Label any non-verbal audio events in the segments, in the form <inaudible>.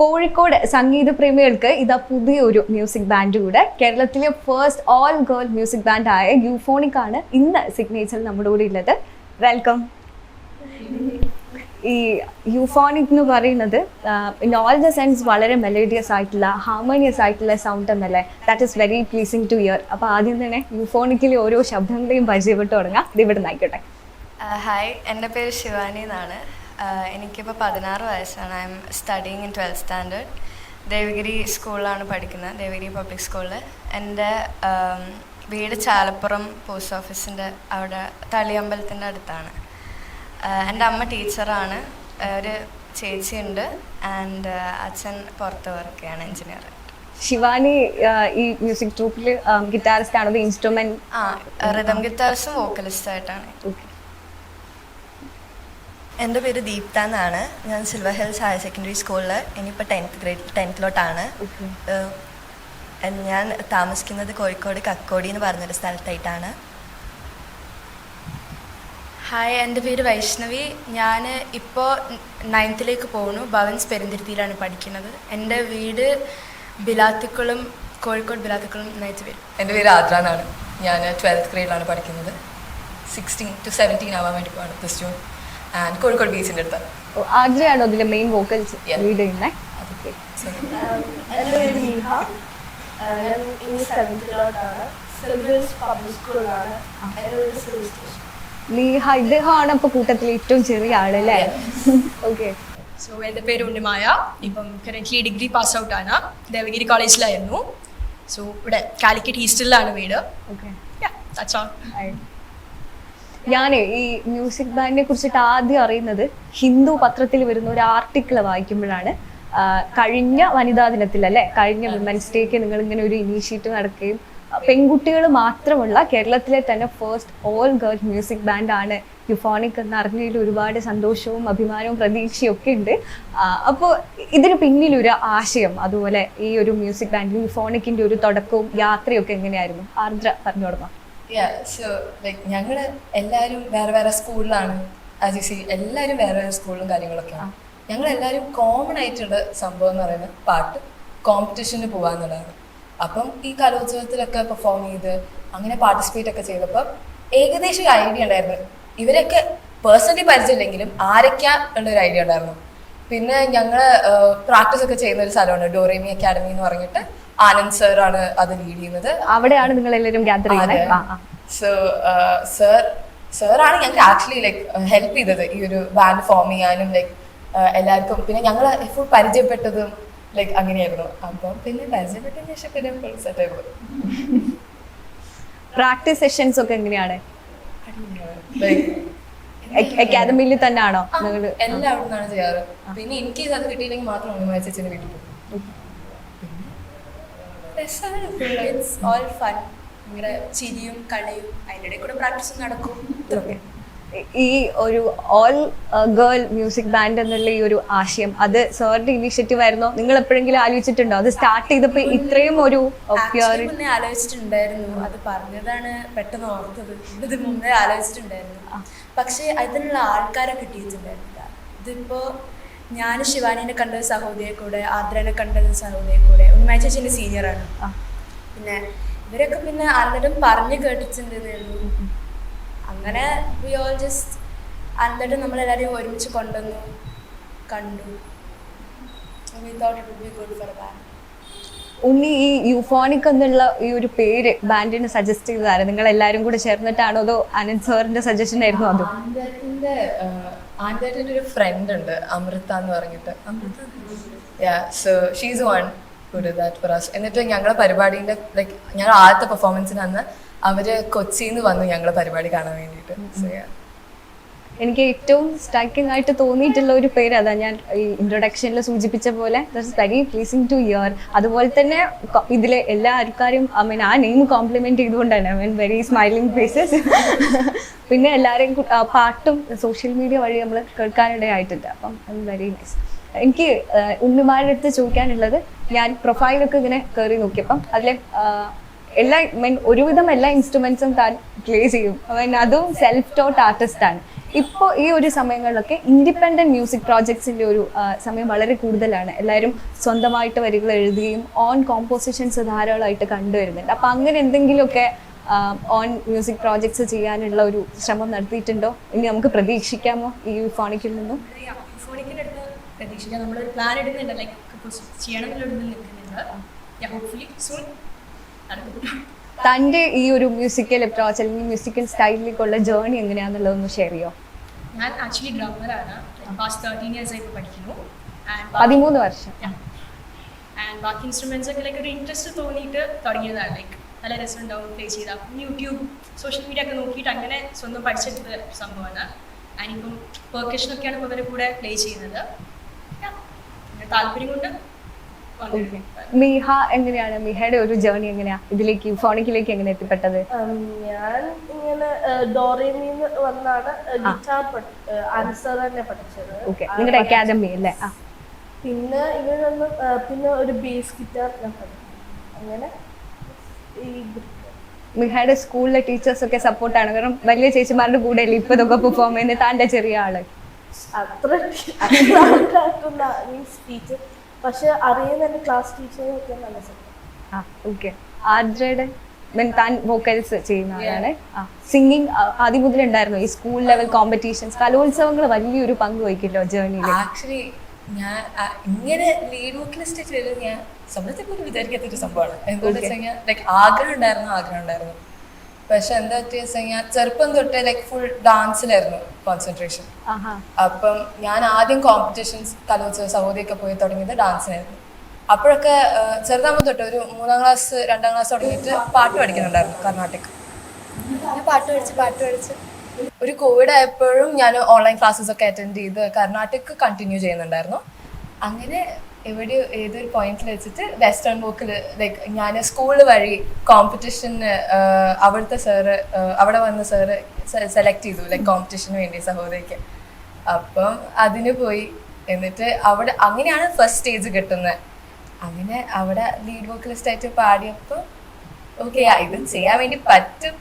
കോഴിക്കോട് സംഗീത പ്രേമികൾക്ക് ഇതാ പുതിയൊരു music band കൂടെ. കേരളത്തിലെ first all girl music band ആയ യൂഫോണിക് ആണ് ഇന്ന് സിഗ്നേച്ചർ നമ്മുടെ കൂടെ ഉള്ളത്. വെൽക്കം ഈ യൂഫോണിക് എന്ന് പറയുന്നത് ഇൻ ഓൾ ദ സെൻസ് വളരെ മെലേഡിയസ് ആയിട്ടുള്ള ഹാർമോണിയസ് ആയിട്ടുള്ള സൗണ്ട് എന്നല്ലേ? That is very pleasing to ear അപ്പോൾ ആദ്യം തന്നെ യൂഫോണിക്കിലെ ഓരോ ശബ്ദങ്ങളെയും പരിചയപ്പെട്ട് തുടങ്ങാം. ഇത് ഇവിടെ നിന്നായിക്കോട്ടെ ഹായ് എന്റെ പേര് ശിവാനി എന്നാണ്. എനിക്കിപ്പോൾ പതിനാറ് വയസ്സാണ്. I'm studying in twelfth standard Devagiri സ്കൂളിലാണ് പഠിക്കുന്നത്. ദേവഗിരി പബ്ലിക് സ്കൂളിൽ എന്റെ വീട് ചാലപ്പുറം പോസ്റ്റ് ഓഫീസിന്റെ അവിടെ തളിയമ്പലത്തിന്റെ അടുത്താണ്. എന്റെ അമ്മ ടീച്ചറാണ് ഒരു ചേച്ചിയുണ്ട്. ആൻഡ് അച്ഛൻ പുറത്ത് വർക്ക് ചെയ്യാണ് എഞ്ചിനീയർ ശിവാനി ഈ മ്യൂസിക് ട്രൂപ്പിൽ ഗിറ്റാറിസ്റ്റ് ആണോ? ഇൻസ്ട്രുമെന്റ് ആ റിതം ഗിറ്റാറിസ്റ്റും വോക്കലിസ്റ്റായിട്ടാണ് എന്റെ പേര് ദീപ്ത എന്നാണ്. ഞാൻ സിൽവർ ഹിൽസ് ഹയർ സെക്കൻഡറി സ്കൂളിൽ ഇനിയിപ്പോൾ ടെൻത്ത് ഗ്രേഡ് ടെൻത്തിലോട്ടാണ് ഞാൻ താമസിക്കുന്നത് കോഴിക്കോട് കക്കോടി എന്ന് പറഞ്ഞൊരു സ്ഥലത്തായിട്ടാണ്. ഹായ് എന്റെ പേര് വൈഷ്ണവി. ഞാൻ ഇപ്പോൾ നയൻത്തിലേക്ക് പോകുന്നു ഭവൻസ് പെരുന്തിരുത്തിയിലാണ് പഠിക്കുന്നത്. എന്റെ വീട് ബിലാത്തിക്കുളം കോഴിക്കോട് ബിലാത്തിക്കുളം നയിച്ച പേര് എന്റെ പേര് ആദ്ര എന്നാണ്. ഞാൻ ട്വൽത്ത് ഗ്രേഡിലാണ് പഠിക്കുന്നത്. സിക്സ്റ്റീൻ ടു സെവന്റീൻ ആവാൻ വേണ്ടി പോവാണ്. പ്ലസ് ടു ആൻഡ് കോഴിക്കോട് ബീച്ചിന്റെ അടുത്ത്. ആഗ്രഹമാണോ അതിലെ മെയിൻ വോക്കൽസ് Yeah. ലീഡ് ചെയ്യുന്നത് So, എന്റെ പേര് നീഹ. ആഹ് ഞാൻ ഇനി സെവൻത്തിലോട്ടാണ് സെൽവിൽസ് പബ്ലിക് സ്കൂളിലാണ് എന്റെ വീട് സിവിൽ സ്റ്റേഷൻ നീഹ ഇദ്ദേഹമാണ് ഇപ്പൊ കൂട്ടത്തിലെ ഏറ്റവും ചെറിയ ആൾ അല്ലേ? ഓക്കെ സോ എന്റെ പേര് ഉണ്ണിമായ. ഇപ്പം കറന്റ്ലി ഡിഗ്രി പാസ് ഔട്ട് ആണ്. ദേവഗിരി കോളേജിലായിരുന്നു സോ ഇവിടെ കാലിക്കറ്റ് ഈസ്റ്റിലാണ് വീട്. ഓക്കെ ദാറ്റ്സ് ഓൾ ഞാൻ ഈ മ്യൂസിക് ബാൻഡിനെ കുറിച്ചിട്ട് ആദ്യം അറിയുന്നത് ഹിന്ദു പത്രത്തിൽ വരുന്ന ഒരു ആർട്ടിക്കിൾ വായിക്കുമ്പോഴാണ്. കഴിഞ്ഞ വനിതാ ദിനത്തിൽ അല്ലെ? കഴിഞ്ഞ വിമൻസ് ഡേക്ക് നിങ്ങൾ ഇങ്ങനെ ഒരു ഇനീഷ്യേറ്റീവ് നടക്കുകയും പെൺകുട്ടികൾ മാത്രമുള്ള കേരളത്തിലെ തന്നെ first all girl music band ആണ് യുഫോണിക് എന്ന് അറിഞ്ഞതിൽ ഒരുപാട് സന്തോഷവും അഭിമാനവും പ്രതീക്ഷയും ഒക്കെ ഉണ്ട്. അപ്പോൾ ഇതിന് പിന്നിലൊരു ആശയം അതുപോലെ ഈ ഒരു മ്യൂസിക് ബാൻഡിൽ യുഫോണിക്കിന്റെ ഒരു തുടക്കവും യാത്രയൊക്കെ എങ്ങനെയായിരുന്നു? ആർദ്ര പറഞ്ഞു തുടങ്ങാം ഞങ്ങൾ എല്ലാരും വേറെ വേറെ സ്കൂളിലാണ്. ആസ് യു സി എല്ലാവരും വേറെ വേറെ സ്കൂളിലും കാര്യങ്ങളൊക്കെയാണ്. ഞങ്ങൾ എല്ലാവരും കോമൺ ആയിട്ടുള്ള സംഭവം എന്ന് പറയുന്നത് പാട്ട് കോമ്പറ്റീഷന് പോകാന്നുള്ളതാണ് അപ്പം ഈ കലോത്സവത്തിലൊക്കെ പെർഫോം ചെയ്ത് അങ്ങനെ പാർട്ടിസിപ്പേറ്റ് ഒക്കെ ചെയ്തപ്പോൾ ഏകദേശം ഒരു ഐഡിയ ഉണ്ടായിരുന്നു. ഇവരൊക്കെ പേഴ്സണലി പരിചയമില്ലെങ്കിലും ആരൊക്കെയാ ഉള്ളൊരു ഐഡിയ ഉണ്ടായിരുന്നു. പിന്നെ ഞങ്ങൾ പ്രാക്ടീസ് ഒക്കെ ചെയ്യുന്ന ഒരു സ്ഥലമാണ് ഡോറേമി അക്കാഡമി എന്ന് പറഞ്ഞിട്ട് ആനന്ദ് സർ ആണ് അത് ലീഡ് ചെയ്യുന്നത്. അവിടെയാണ് നിങ്ങൾ എല്ലാവരും ഗ്യാദർ ചെയ്യുന്നത് സോ സർ സർ ആണ് ഞങ്ങൾക്ക് ആക്ച്വലി ലൈക് ഹെൽപ്പ് ചെയ്തത് ഈ ഒരു ബാൻഡ് ഫോം ചെയ്യാനും ലൈക് എല്ലാവർക്കും. പിന്നെ ഞങ്ങൾ ഫുൾ പരിചയപ്പെട്ടതും ലൈക് അങ്ങനെയായിരുന്നു. അപ്പം പിന്നെ പരിചയപ്പെട്ടതിന് ശേഷം പിന്നെ ഫുൾ സെറ്റ് ആയി പോയി. പ്രാക്ടീസ് സെഷൻസ് ഒക്കെ എങ്ങനെയാണ്? അക്കാദമിയിൽ തന്നെയാണോ നിങ്ങൾ എല്ലാം അവിടെ നിന്നാണ് ചെയ്യാറ്. പിന്നെ എനിക്ക് അത് കിട്ടിയില്ലെങ്കിൽ മാത്രം ചേച്ചിന്റെ വീട്ടിൽ പോകും. ഇറ്റ്സ് ഓൾ ഫൺ ഭയങ്കര ചിരിയും കളിയും അതിന്റെ ഇടയിൽ കൂടെ പ്രാക്ടീസും നടക്കും. ഈ ഒരു ഓൾ ഗേൾ മ്യൂസിക് ബാൻഡ് എന്നുള്ള ഈ ഒരു ആശയം അത് സാറിന്റെ ഇനിഷ്യേറ്റീവ് ആയിരുന്നോ? നിങ്ങൾ എപ്പോഴെങ്കിലും ആലോചിച്ചിട്ടുണ്ടോ? അത് സ്റ്റാർട്ട് ചെയ്തപ്പോ ഇത്രയും ഒരു മുന്നേ ആലോചിച്ചിട്ടുണ്ടായിരുന്നു. അത് പറഞ്ഞതാണ് പെട്ടെന്ന് ഓർത്തത്. ഇത് മുന്നേ ആലോചിച്ചിട്ടുണ്ടായിരുന്നു. പക്ഷേ അതിനുള്ള ആൾക്കാരെ കിട്ടിയിട്ടുണ്ടായിരുന്നില്ല. ഇതിപ്പോ ഞാൻ ശിവാനിനെ ഒരു സഹോദരിയെ കൂടെ ആദ്രനെ ഒരു സഹോദരിയെ കൂടെ ഉമ്മ ചേച്ചിന്റെ സീനിയറാണ് പിന്നെ ഇവരൊക്കെ പിന്നെ ആരുടെ പറഞ്ഞു കേട്ടിട്ടുണ്ടെന്നേ അങ്ങനെ വി ഓൾ ജസ്റ്റ് എന്നിട്ട് നമ്മളെല്ലാവരും ഒരുമിച്ച് കൊണ്ടുവന്നു കണ്ടു. We thought it be good for band Unni ഈ യൂഫോണിക് എന്നുള്ള ഈ ഒരു പേര് ബാൻഡിന് സജസ്റ്റ് ചെയ്തതാണ്. നിങ്ങൾ എല്ലാരും കൂടെ ചേർന്നിട്ടാണോ അതോ അനന്ത് സാറിന്റെ സജഷൻ ആയിരുന്നു അതോ? ആൻഡേറ്റിന്റെ ഒരു ഫ്രണ്ട് ഉണ്ട് അമൃത എന്ന് പറഞ്ഞിട്ട്. So she's one that for us എന്നിട്ട് ഞങ്ങളെ പരിപാടിന്റെ ലൈക്ക് ഞങ്ങൾ ആദ്യത്തെ പെർഫോമൻസിന് അന്ന് അവർ കൊച്ചിയിൽ നിന്ന് വന്നു ഞങ്ങളെ പരിപാടി കാണാൻ വേണ്ടിട്ട് സോ യാ എനിക്ക് ഏറ്റവും സ്ട്രൈക്കിംഗ് ആയിട്ട് തോന്നിയിട്ടുള്ള ഒരു പേര് അതാ ഞാൻ ഇൻട്രൊഡക്ഷനിൽ സൂചിപ്പിച്ച പോലെ. That's very pleasing to ear അതുപോലെ തന്നെ ഇതിലെ എല്ലാ ആൾക്കാരും ഐ മീൻ ആ നെയിം കോംപ്ലിമെന്റ് ചെയ്തുകൊണ്ടാണ് I mean very smiling faces പിന്നെ എല്ലാവരെയും പാട്ടും സോഷ്യൽ മീഡിയ വഴി നമ്മൾ കേൾക്കാനിടയായിട്ടുണ്ട്. അപ്പം വെരി നൈസ് എനിക്ക് ഉണ്ണിമാരുടെ അടുത്ത് ചോദിക്കാനുള്ളത് ഞാൻ പ്രൊഫൈലൊക്കെ ഇങ്ങനെ കയറി നോക്കിയപ്പം അതിലെ എല്ലാ മീൻ ഒരുവിധം എല്ലാ ഇൻസ്ട്രുമെന്റ്സും താൻ പ്ലേ ചെയ്യും. മീൻ അതും സെൽഫ് ടോട്ട് ആർട്ടിസ്റ്റ് ആണ്. ഇപ്പോൾ ഈ ഒരു സമയങ്ങളിലൊക്കെ ഇൻഡിപെൻഡന്റ് മ്യൂസിക് പ്രോജക്ട്സിന്റെ ഒരു സമയം വളരെ കൂടുതലാണ്. എല്ലാവരും സ്വന്തമായിട്ട് വരികൾ എഴുതുകയും ഓൺ കോമ്പോസിഷൻസ് ധാരാളമായിട്ട് കണ്ടുവരുന്നുണ്ട്. അപ്പൊ അങ്ങനെ എന്തെങ്കിലുമൊക്കെ ഓൺ മ്യൂസിക് പ്രോജക്ട്സ് ചെയ്യാനുള്ള ഒരു ശ്രമം നടത്തിയിട്ടുണ്ടോ? ഇനി നമുക്ക് പ്രതീക്ഷിക്കാമോ ഈ ഫോണിക്കിൽ നിന്നും? പ്രതീക്ഷിക്കാം. നമ്മളൊരു പ്ലാൻ ഇടുന്നുണ്ട്. ലൈക്ക് ചെയ്യണമെന്നുള്ള ഹോപ്പ്ഫുള്ളി സൂൺ തന്റെ ഈ ഒരു മ്യൂസിക്കൽ അപ്രോച്ച് അല്ലെങ്കിൽ മ്യൂസിക്കൽ സ്റ്റൈലിലേക്കുള്ള ജേർണി എങ്ങനെയാണെന്നുള്ളതൊന്ന് ഷെയർ ചെയ്യോ? ഞാൻ ആക്ച്വലി ഡ്രമ്മറാണ് പാസ്റ്റ് തേർട്ടീൻ ഇയേഴ്സ് ആയിട്ട് പഠിക്കുന്നു. പതിമൂന്ന് വർഷം. ആൻഡ് ബാക്കി ഇൻസ്ട്രുമെന്റ്സ് ഒക്കെ ലൈക്ക് ഒരു ഇൻട്രസ്റ്റ് തോന്നിയിട്ട് തുടങ്ങിയതാണ്. ലൈക്ക് നല്ല രസം ഉണ്ടാവും പ്ലേ ചെയ്ത യൂട്യൂബ് സോഷ്യൽ മീഡിയ ഒക്കെ നോക്കിയിട്ട് അങ്ങനെ സ്വന്തം പഠിച്ചെടുത്ത സംഭവമാണ്. ആൻഡ് ഇപ്പം പെർക്കഷനൊക്കെയാണ് ഇപ്പോൾ അവരുടെ കൂടെ പ്ലേ ചെയ്യുന്നത്. താല്പര്യം കൊണ്ട്. മിഹ എങ്ങനെയാണ്? മിഹയുടെ ഒരു ജേർണി എങ്ങനെയാ? ഇതിലേക്ക് ഫോണിക്കിലേക്ക് എങ്ങനെ എത്തിപ്പെട്ടത്? ഞാൻ ഇങ്ങനെ ഡോറിന്ന് വന്നാണ് ഗിറ്റാർ ആൻസർ തന്നെ പഠിച്ചത്. ഓക്കെ നിങ്ങളുടെ അക്കാദമി അല്ലേ? പിന്നെ ഇവിടെ നിന്ന് പിന്നെ ഒരു ബേസ് ഗിറ്റാർ ഞാൻ പഠിച്ചു. അങ്ങനെ ഈ മിഹയുടെ സ്കൂളിലെ ടീച്ചേഴ്സ് ഒക്കെ സപ്പോർട്ടാണ് കാരണം വലിയ ചേച്ചിമാരുടെ കൂടെ അല്ലേ ഇപ്പൊ ഇതൊക്കെ പെർഫോം ചെയ്യുന്നത് താന്റെ ചെറിയ ആൾ. <laughs> അത്ര ടീച്ചർ പക്ഷെ അറിയുന്ന എന്റെ ക്ലാസ് ടീച്ചറൊക്കെ ഒക്കെ നല്ല സപ്പോർട്ട് ആ ഓക്കെ ആദ്രയുടെ മീൻ താൻ വോക്കൽസ് ചെയ്യുന്ന ആളാണ്. സിംഗിങ് ആദ്യം മുതൽ ഉണ്ടായിരുന്നു. ഈ സ്കൂൾ ലെവൽ കോമ്പറ്റീഷൻസ് കലോത്സവങ്ങൾ വലിയൊരു പങ്ക് വഹിക്കില്ലോ ജേർണിയിൽ ആക്ച്വലി ഞാൻ ഇങ്ങനെ ലീഡ് വോക്കലിസ്റ്റ് ചെയ്തത് ഞാൻ സ്വപ്നത്തെ പോലും വിചാരിക്കാത്തൊരു സംഭവമാണ്. എന്തുകൊണ്ട് വെച്ച് കഴിഞ്ഞാൽ ലൈക്ക് ആഗ്രഹം ഉണ്ടായിരുന്നു ആഗ്രഹം ഉണ്ടായിരുന്നു. പക്ഷെ എന്താ പറ്റിയ ഞാൻ ചെറുപ്പം തൊട്ടേ ലൈക്ക് ഫുൾ ഡാൻസിലായിരുന്നു കോൺസെൻട്രേഷൻ അപ്പം ഞാൻ ആദ്യം കോമ്പറ്റീഷൻസ് കലോത്സവ സഹോദരിയൊക്കെ പോയി തുടങ്ങിയത് ഡാൻസിനായിരുന്നു അപ്പോഴൊക്കെ ചെറുതാമ്പം ചെറുതാകുമ്പോൾ തൊട്ട് ഒരു മൂന്നാം ക്ലാസ് രണ്ടാം ക്ലാസ് തുടങ്ങിയിട്ട് പാട്ട് പഠിക്കുന്നുണ്ടായിരുന്നു കർണാടക പാട്ട് പഠിച്ച് പാട്ട് പഠിച്ച്. ഒരു കോവിഡ് ആയപ്പോഴും ഞാൻ ഓൺലൈൻ ക്ലാസ്സസ് ഒക്കെ അറ്റൻഡ് ചെയ്ത് കർണാടക കണ്ടിന്യൂ ചെയ്യുന്നുണ്ടായിരുന്നു. അങ്ങനെ എവിടെയോ ഏതൊരു പോയിന്റിൽ വെച്ചിട്ട് വെസ്റ്റേൺ ബുക്കിൽ ലൈക്ക് ഞാൻ സ്കൂൾ വഴി കോമ്പറ്റീഷന് അവിടുത്തെ സാറ് അവിടെ വന്ന സാറ് സെലക്ട് ചെയ്തു ലൈക്ക് കോമ്പറ്റീഷന് വേണ്ടി സഹോദരിക്ക്. അപ്പം അതിന് പോയി. എന്നിട്ട് അവിടെ അങ്ങനെയാണ് ഫസ്റ്റ് സ്റ്റേജ് കിട്ടുന്നത് അങ്ങനെ അവിടെ ലീഡ് വോക്കലിസ്റ്റ് ആയിട്ട് പാടിയപ്പോൾ ഓക്കെ ഇത് ചെയ്യാൻ വേണ്ടി പറ്റും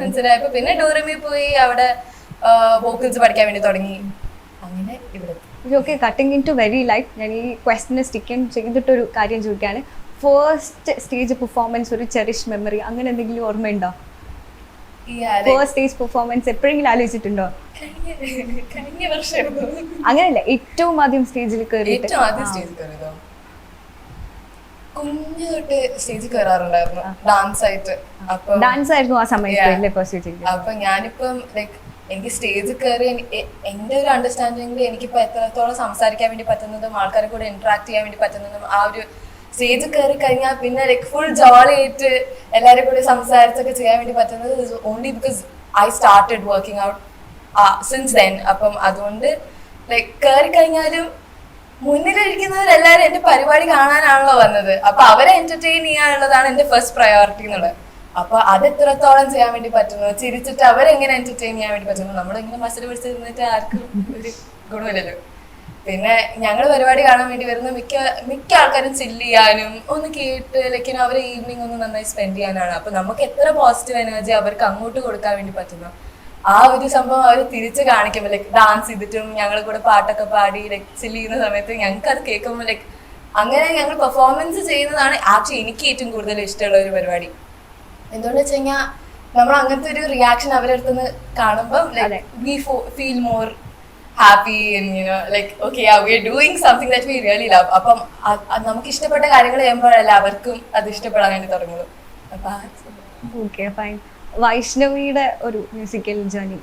മനസ്സിലായപ്പോൾ പിന്നെ ഡോറമി പോയി അവിടെ വോക്കൽസ് പഠിക്കാൻ വേണ്ടി തുടങ്ങി. Okay cutting in to very life ഞാൻ ഈ ക്വസ്റ്റിനെ സ്റ്റിക്ക് ചെയ്തിട്ടൊരു കാര്യം ചോദിക്കുകയാണ്. ഫസ്റ്റ് സ്റ്റേജ് പെർഫോമൻസ് ഒരു ചെറിഷ് മെമ്മറി അങ്ങനെ എന്തെങ്കിലും ഓർമ്മയുണ്ടോ? ഫസ്റ്റ് സ്റ്റേജ് പെർഫോമൻസ് എപ്പോഴെങ്കിലും ആലോചിച്ചിട്ടുണ്ടോ? അങ്ങനെയല്ല ഏറ്റവും ആദ്യം സ്റ്റേജിൽ കയറിയിട്ട് കുഞ്ഞു തൊട്ട് സ്റ്റേജിൽ കയറാറുണ്ടായിരുന്നു ഡാൻസ് ആയിട്ട്. അപ്പൊ ഡാൻസ് ആയിരുന്നു ആ സമയത്ത് അപ്പൊ ഞാനിപ്പം ലൈക്ക് എനിക്ക് സ്റ്റേജിൽ കയറി എന്റെ ഒരു അണ്ടർസ്റ്റാൻഡിംഗിൽ എനിക്കിപ്പോൾ എത്രത്തോളം സംസാരിക്കാൻ വേണ്ടി പറ്റുന്നതും ആൾക്കാരെ കൂടെ ഇന്ററാക്ട് ചെയ്യാൻ വേണ്ടി പറ്റുന്നതും ആ ഒരു സ്റ്റേജിൽ കയറി കഴിഞ്ഞാൽ പിന്നെ ലൈക്ക് ഫുൾ ജോളി ആയിട്ട് എല്ലാവരും കൂടി സംസാരിച്ചൊക്കെ ചെയ്യാൻ വേണ്ടി പറ്റുന്നത് only because I started working out since then അപ്പം അതുകൊണ്ട് ലൈക്ക് കയറി കഴിഞ്ഞാലും മുന്നിലിരിക്കുന്നവരെല്ലാരും എന്റെ പരിപാടി കാണാനാണല്ലോ വന്നത്. അപ്പൊ അവരെ എന്റർടൈൻ ചെയ്യാനുള്ളതാണ് എന്റെ ഫസ്റ്റ് പ്രയോറിറ്റി എന്നുള്ളത്. അപ്പൊ അത് എത്രത്തോളം ചെയ്യാൻ വേണ്ടി പറ്റുന്നു? ചിരിച്ചിട്ട് അവരെങ്ങനെ എന്റർടൈൻ ചെയ്യാൻ വേണ്ടി പറ്റുന്നു? നമ്മളിങ്ങനെ മസിൽ പിടിച്ച് നിന്നിട്ട് ആർക്കും ഒരു ഗുണമില്ലല്ലോ. പിന്നെ ഞങ്ങൾ പരിപാടി കാണാൻ വേണ്ടി വരുന്ന മിക്ക മിക്ക ആൾക്കാരും ചില്ല് ചെയ്യാനും ഒന്ന് കേട്ട് ലൈക്ക് അവരെ ഈവനിങ് ഒന്ന് നന്നായി സ്പെൻഡ് ചെയ്യാനാണ്. അപ്പൊ നമുക്ക് എത്ര പോസിറ്റീവ് എനർജി അവർക്ക് അങ്ങോട്ട് കൊടുക്കാൻ വേണ്ടി പറ്റുന്നു? ആ ഒരു സംഭവം അവർ തിരിച്ച് കാണിക്കുമ്പോൾ ലൈക്ക് ഡാൻസ് ചെയ്തിട്ടും ഞങ്ങൾ കൂടെ പാട്ടൊക്കെ പാടി ലൈക്ക് ചില്ല് ചെയ്യുന്ന സമയത്ത് ഞങ്ങൾക്ക് അത് കേൾക്കുമ്പോൾ ലൈക്ക് അങ്ങനെ ഞങ്ങൾ പെർഫോമൻസ് ചെയ്യുന്നതാണ് ആക്ച്വലി എനിക്ക് ഏറ്റവും കൂടുതൽ ഇഷ്ടമുള്ള ഒരു പരിപാടി. എന്തുകൊണ്ട് വെച്ച് കഴിഞ്ഞാൽ നമ്മൾ അങ്ങനത്തെ ഒരു റിയാക്ഷൻ അവരുടെ അടുത്ത് നിന്ന് കാണുമ്പോൾ. Like we feel more happy you know like okay we are doing something that we really love അപ്പം നമുക്ക് ഇഷ്ടപ്പെട്ട കാര്യങ്ങൾ ചെയ്യുമ്പോഴല്ല അവർക്കും അത് ഇഷ്ടപ്പെടാൻ വേണ്ടി തുടങ്ങുള്ളൂ. ഓക്കെ ഫൈൻ വൈഷ്ണവിയുടെ ഒരു മ്യൂസിക്കൽ ജേർണി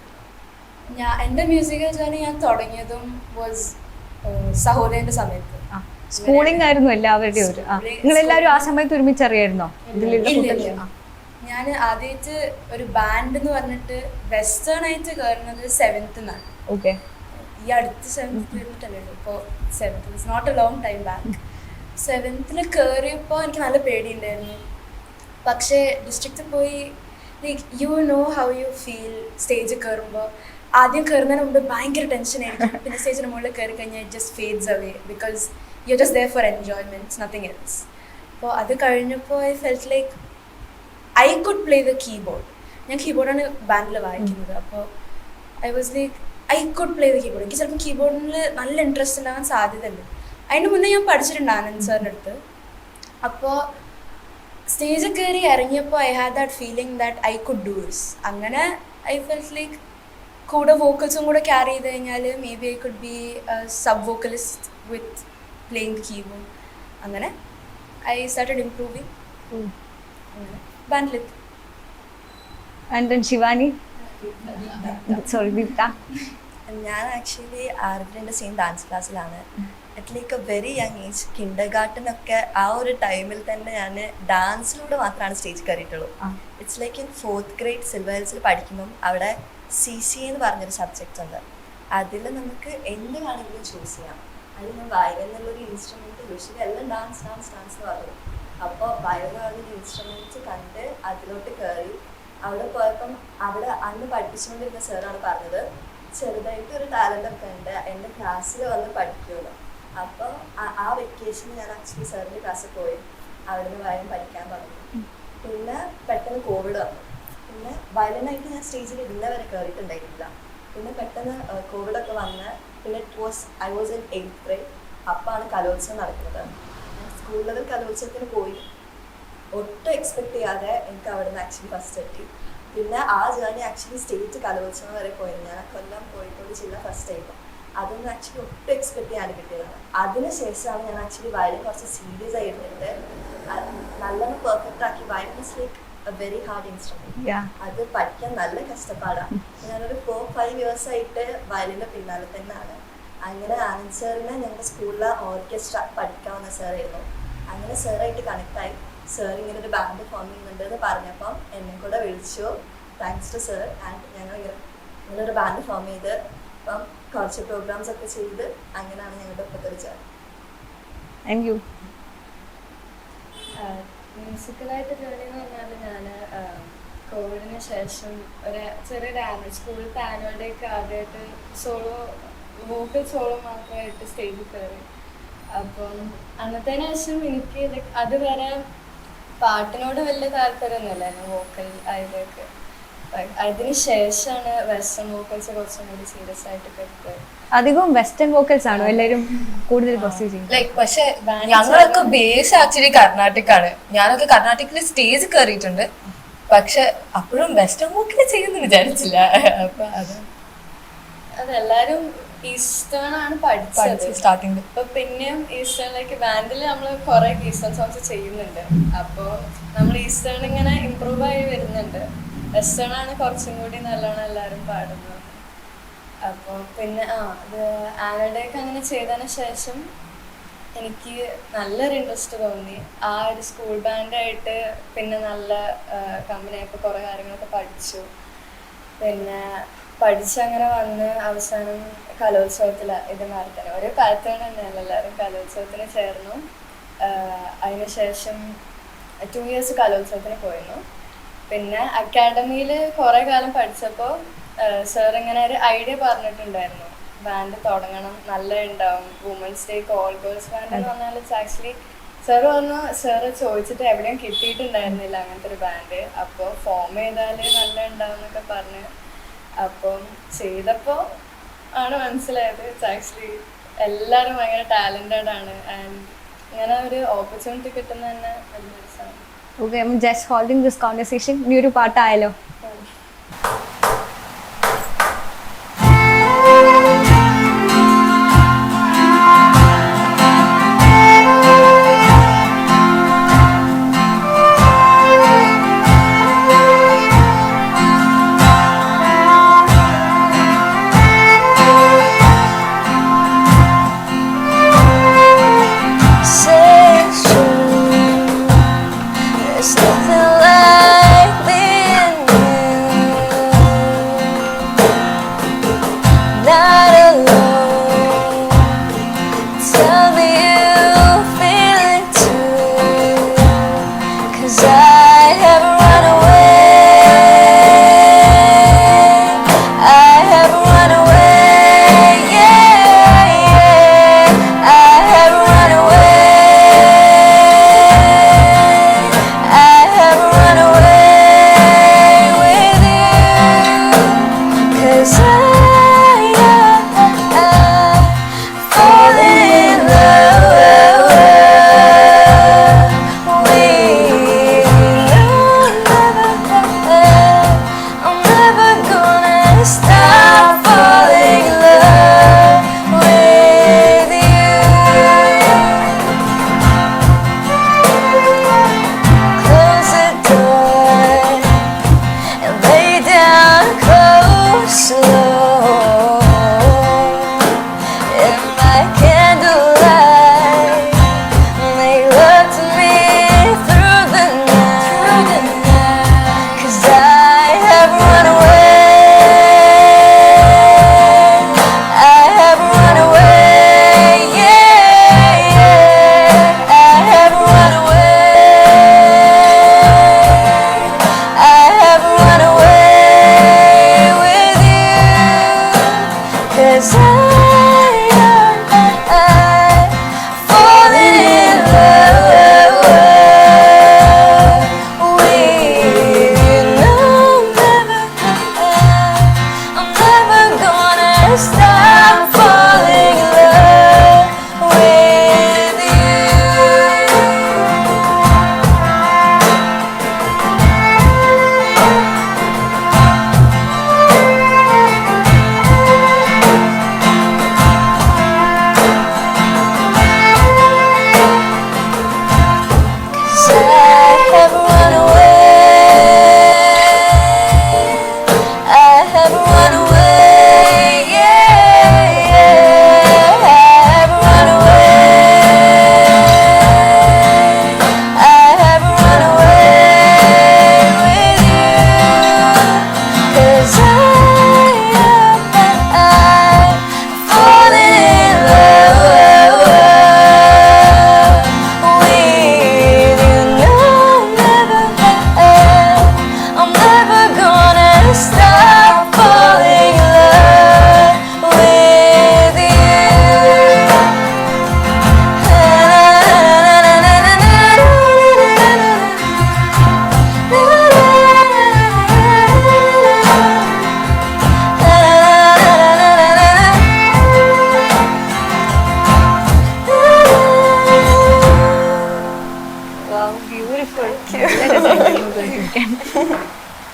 ഞാൻ എന്റെ മ്യൂസിക്കൽ ജേർണി ഞാൻ തുടങ്ങിയതും വാസ് സഹോദരന്റെ സമയത്ത്. സ്കൂളിംഗ് ആയിരുന്നു എല്ലാവരുടെയും ഒരു നിങ്ങൾ എല്ലാവരും ആ സമയത്ത് ഒരുമിച്ചറിയായിരുന്നോ? ഇതിലുള്ള. ഞാൻ ആദ്യമായിട്ട് ഒരു ബാൻഡ് എന്ന് പറഞ്ഞിട്ട് വെസ്റ്റേൺ ആയിട്ട് കയറുന്നത് സെവൻത്ത് നിന്നാണ് ഓക്കെ ഈ അടുത്ത സെവൻത്ത് കഴിഞ്ഞിട്ടല്ലേ ഇപ്പോൾ seventh it's not a long time back സെവൻത്തിൽ കയറിയപ്പോൾ എനിക്ക് നല്ല പേടിയുണ്ടായിരുന്നു. പക്ഷേ ഡിസ്ട്രിക്റ്റിൽ പോയി like you know how you feel stage കയറുമ്പോൾ ആദ്യം കയറുന്നതിന് മുമ്പ് ഭയങ്കര ടെൻഷൻ ആയിരിക്കും. പിന്നെ സ്റ്റേജിന് മുകളിൽ കയറി കഴിഞ്ഞാൽ it just fades away because you just there for enjoyments nothing else അപ്പോൾ അത് കഴിഞ്ഞപ്പോൾ I felt like I could play the keyboard ഞാൻ കീബോർഡാണ് ബാൻഡിൽ വായിക്കുന്നത്. അപ്പോൾ I was like I could play the keyboard എനിക്ക് ചിലപ്പോൾ കീബോർഡിൽ നല്ല ഇൻട്രസ്റ്റ് ഉണ്ടാകാൻ സാധ്യതയുണ്ട്. അതിന് മുന്നേ ഞാൻ പഠിച്ചിട്ടുണ്ട് ആനന്ദ് സാറിന്റെ അടുത്ത്. അപ്പോൾ സ്റ്റേജിൽ കയറി ഇറങ്ങിയപ്പോൾ I had that feeling that I could do is അങ്ങനെ ഐ ഫെൽറ്റ് ലൈക്ക് കൂടെ വോക്കൽസും കൂടെ ക്യാരി ചെയ്ത് കഴിഞ്ഞാൽ may be I could be sub vocalist with playing keyboard അങ്ങനെ ഐ സ്റ്റാർട്ടഡ് ഇംപ്രൂവിങ് അങ്ങനെ. ബാൻഡിലെത്തി And then Shivani? Sorry, Deepta. ഞാൻ ആക്ച്വലി ആർദ്രന്റെ സെയിം ഡാൻസ് ക്ലാസ്സിലാണ് at like a very young age Kinder ഗാർട്ടനൊക്കെ ആ ഒരു ടൈമിൽ തന്നെ ഞാൻ ഡാൻസിലൂടെ മാത്രമാണ് stage കയറിയിട്ടുള്ളൂ. It's like in fourth grade Silver ഹിൽസിൽ പഠിക്കുമ്പം അവിടെ സി സി എന്ന് പറഞ്ഞൊരു സബ്ജക്റ്റ് ഉണ്ട്. അതിൽ നമുക്ക് എന്ത് വേണമെങ്കിലും ചൂസ് ചെയ്യാം. അതിൽ ഞാൻ വായന എന്നുള്ളൊരു ഇൻസ്ട്രുമെന്റ് യൂഷ്വലി എല്ലാം ഡാൻസ് ഡാൻസ് ഡാൻസ് എന്ന് പറഞ്ഞു. അപ്പോൾ വയലിൻ ഒരു ഇൻസ്ട്രുമെന്റ്സ് കണ്ട് അതിലോട്ട് കയറി അവിടെ പോയപ്പം അവിടെ അന്ന് പഠിപ്പിച്ചുകൊണ്ടിരുന്ന സാറാണ് പറഞ്ഞത് ചെറുതായിട്ട് ഒരു ടാലന്റ് ഒക്കെ ഉണ്ട് എന്റെ ക്ലാസ്സിൽ വന്ന് പഠിക്കുമല്ലോ. അപ്പോൾ ആ വെക്കേഷന് ഞാൻ ആക്ച്വലി സാറിന്റെ ക്ലാസ്സിൽ പോയി. അവിടുന്ന് വയലിൻ പഠിക്കാൻ തുടങ്ങി പിന്നെ പെട്ടെന്ന് കോവിഡ് വന്നു. പിന്നെ വയലിനായിട്ട് ഞാൻ സ്റ്റേജിൽ ഇന്നവരെ കയറിയിട്ടുണ്ടായിരുന്നില്ല പിന്നെ പെട്ടെന്ന് കോവിഡ് ഒക്കെ വന്ന് പിന്നെ it was I was in eighth grade അപ്പാണ് കലോത്സവം നടക്കുന്നത്. സ്കൂൾ ലെവൽ കലോത്സവത്തിന് പോയി. ഒട്ടും എക്സ്പെക്ട് ചെയ്യാതെ എനിക്ക് അവിടെ നിന്ന് ആക്ച്വലി ഫസ്റ്റ് കിട്ടി പിന്നെ ആ ജേർണി ആക്ച്വലി സ്റ്റേറ്റ് കലോത്സവം വരെ പോയത് ഞാൻ കൊല്ലം കോഴിക്കോട് ജില്ല ഫസ്റ്റ് ആയിരുന്നു. അതൊന്നും ആക്ച്വലി ഒട്ടും എക്സ്പെക്ട് ചെയ്യാൻ കിട്ടിയതാണ്. അതിനുശേഷമാണ് ഞാൻ ആക്ച്വലി വയലിൻ കുറച്ച് സീരിയസ് ആയിരുന്നിട്ട് നല്ലോണം പെർഫെക്റ്റ് ആക്കി. Violin is like a very hard instrument അത് പഠിക്കാൻ നല്ല കഷ്ടപ്പാടാണ് ഞാനൊരു ഫോർ ഫൈവ് ഇയേഴ്സ് ആയിട്ട് വയലിന്റെ പിന്നാലെ തന്നെയാണ്. അങ്ങനെ ആനന്ദ് സാറിനെ ഞങ്ങളുടെ സ്കൂളിലെ ഓർക്കസ്ട്ര പഠിക്കാൻ പഠിക്കാവുന്ന സാറായിരുന്നു അങ്ങനെ സാറായിട്ട് കണക്റ്റായി സാർ ഇങ്ങനെ ഒരു ബാൻഡ് ഫോം ചെയ്യുന്നുണ്ട് എന്ന് പറഞ്ഞപ്പം എന്നെ കൂടെ വിളിച്ചു. താങ്ക്സ് ടു സാർ ആൻഡ് ഞങ്ങൾ ഇങ്ങനെ ഇങ്ങനെ ഒരു ബാൻഡ് ഫോം ചെയ്ത് അപ്പം കുറച്ച് പ്രോഗ്രാംസ് ഒക്കെ ചെയ്ത് അങ്ങനെയാണ് ഞങ്ങളുടെ ഒപ്പത്തൊരു ചേർന്നത് താങ്ക് യു മ്യൂസിക്കലായിട്ട് ജോലി എന്ന് പറഞ്ഞാൽ ഞാൻ കോവിഡിന് ശേഷം ഒരു ചെറിയൊരു ആനുവൽ സ്കൂളിലത്തെ ആനുവൽ ഡേക്ക് ആദ്യമായിട്ട് സോളോ വോക്കൽ സോളോ മാത്രമായിട്ട് സ്റ്റേജിൽ കയറി. അപ്പം അന്നത്തേന് ശേഷം എനിക്ക് അത് അതുവരെ പാട്ടിനോട് വലിയ താല്പര്യമൊന്നുമില്ലായിരുന്നു വോക്കൽ ആയതൊക്കെ. അതിന് ശേഷമാണ് വെസ്റ്റേൺ വോക്കൽസ് കുറച്ചും കൂടി സീരിയസ് ആയിട്ട് എടുത്തത് അധികവും വെസ്റ്റേൺ വോക്കൽസ് ആണോ എല്ലാവരും കൂടുതൽ പെർസ്യൂ ചെയ്യുന്നത്? ലൈക്ക് പക്ഷെ ഞങ്ങളൊക്കെ ബേസ് ആക്ച്വലി കർണാട്ടിക്കാണ്. ഞാനൊക്കെ കർണാടകയിൽ സ്റ്റേജ് കയറിയിട്ടുണ്ട് പക്ഷെ അപ്പോഴും വെസ്റ്റേൺ വോക്കൽ ചെയ്യുന്നു വിചാരിച്ചില്ല. <laughs> അപ്പൊ അത് അതെല്ലാരും ഈസ്റ്റേൺ ആണ് പഠിച്ചത് സ്റ്റാർട്ടിങ് അപ്പൊ പിന്നെയും ഈസ്റ്റേണിലേക്ക് ബാൻഡിൽ നമ്മൾ കുറെ ഈസ്റ്റേൺ സോങ്സ് ചെയ്യുന്നുണ്ട്. അപ്പോൾ നമ്മൾ ഈസ്റ്റേൺ ഇങ്ങനെ ഇമ്പ്രൂവ് ആയി വരുന്നുണ്ട്. വെസ്റ്റേൺ ആണ് കുറച്ചും കൂടി നല്ലോണം എല്ലാവരും പാടുന്നത്. അപ്പോൾ പിന്നെ ആ അത് ആനഡേക്ക് അങ്ങനെ ചെയ്തതിന് ശേഷം എനിക്ക് നല്ലൊരു ഇൻട്രസ്റ്റ് തോന്നി. ആ ഒരു സ്കൂൾ ബാൻഡായിട്ട് പിന്നെ നല്ല കമ്പനി ആയപ്പോൾ കുറേ കാര്യങ്ങളൊക്കെ പഠിച്ചു. പിന്നെ പഠിച്ചങ്ങനെ വന്ന് അവസാനം കലോത്സവത്തിൽ ഇത് മാറിത്തരാം ഒരേ പാറ്റേൺ തന്നെയാണ് എല്ലാവരും കലോത്സവത്തിന് ചേർന്നു. അതിനുശേഷം ടു ഇയേഴ്സ് കലോത്സവത്തിന് പോയിരുന്നു. പിന്നെ അക്കാഡമിയിൽ കുറേ കാലം പഠിച്ചപ്പോൾ സാർ ഇങ്ങനെ ഒരു ഐഡിയ പറഞ്ഞിട്ടുണ്ടായിരുന്നു. ബാൻഡ് തുടങ്ങണം നല്ല ഉണ്ടാവും women's day all girls band എന്ന് പറഞ്ഞാൽ ആക്ച്വലി സാർ പറഞ്ഞു സാർ ചോദിച്ചിട്ട് എവിടെയും കിട്ടിയിട്ടുണ്ടായിരുന്നില്ല അങ്ങനത്തെ ഒരു ബാൻഡ് അപ്പോൾ ഫോം ചെയ്താൽ നല്ല ഉണ്ടാവും എന്നൊക്കെ പറഞ്ഞ് അപ്പം ചെയ്തപ്പോൾ ആണ് മനസ്സിലായത്. ഇറ്റ്സ് ആക്ച്വലി എല്ലാവരും ഭയങ്കര ടാലന്റഡ് ആണ്. ആൻഡ് ഇങ്ങനെ ഒരു ഓപ്പർച്യൂണിറ്റി കിട്ടുന്ന തന്നെ വലിയ രസമാണ് okay just holding this conversation ഇനി ഒരു പാട്ടായാലോ.